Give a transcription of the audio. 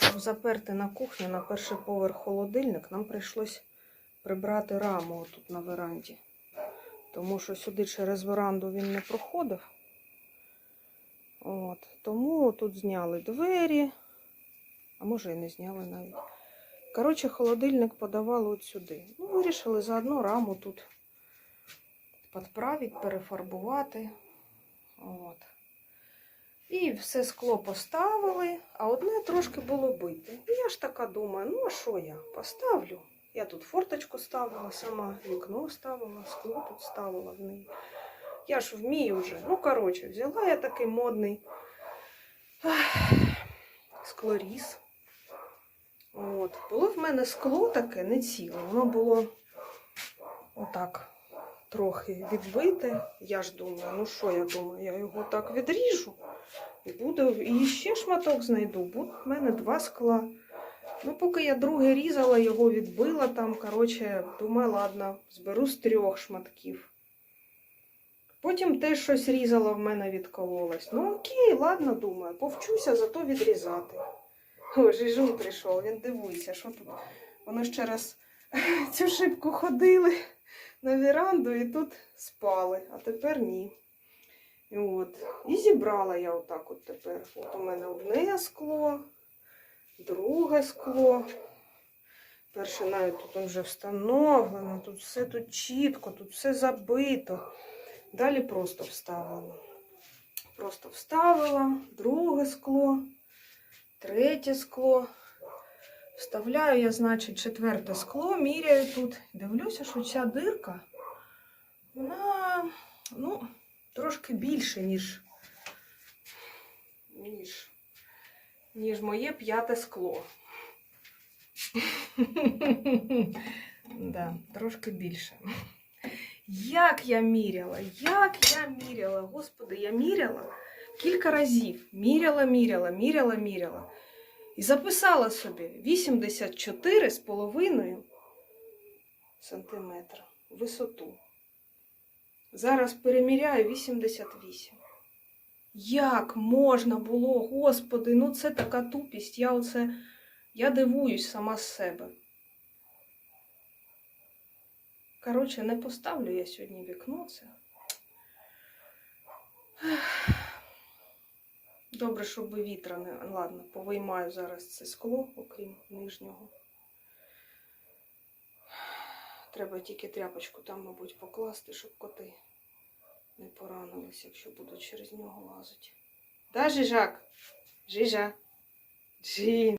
Щоб заперти на кухню на перший поверх холодильник, нам прийшлось прибрати раму тут на веранді. Тому що сюди через веранду він не проходив. От. Тому тут зняли двері, а може і не зняли навіть. Коротше, холодильник подавали от сюди. Ну, вирішили заодно раму тут підправити, перефарбувати. От. І все скло поставили, а одне трошки було бите. І я ж така думаю, ну а що я поставлю? Я тут форточку ставила сама, вікно ставила, скло тут ставила в неї. Я ж вмію вже. Ну, коротше, взяла я такий модний склоріз. От. Було в мене скло таке не ціле. Воно було отак трохи відбите. Я ж думаю, ну що я думаю, я його так відріжу. І буде, і ще шматок знайду. Буде в мене два скла. Ну, поки я друге різала, його відбила там. Коротше, думаю, ладно, зберу з трьох шматків. Потім теж щось різала в мене відкололось. Ну окей, ладно, думаю, повчуся, зато відрізати. О, Жижун прийшов, він дивується, що тут. Вони ж через цю шибку ходили на віранду і тут спали, а тепер ні. І От. І зібрала я отак от тепер. От у мене одне скло, друге скло. Перше навіть тут вже встановлено, тут все тут чітко, тут все забито. Далі просто вставила. Просто вставила, друге скло, третє скло. Вставляю я, значить, четверте скло, міряю тут. Дивлюся, що ця дирка, вона, ну, трошки більше, ніж, ніж, ніж моє п'яте скло. да, трошки більше. Як я міряла, як я міряла, господи, я міряла кілька разів. Міряла, міряла, міряла, міряла. І записала собі 84 з половиною сантиметра висоту. Зараз переміряю 88. Як можна було, господи, ну це така тупість. Я оце, я дивуюсь сама з себе. Коротше, не поставлю я сьогодні вікно це. Добре, щоб вітра не. Ладно, повиймаю зараз це скло, окрім нижнього. Треба тільки тряпочку там, мабуть, покласти, щоб коти не поранились, якщо будуть через нього лазити. Да, Жижак? Жижа? Жін.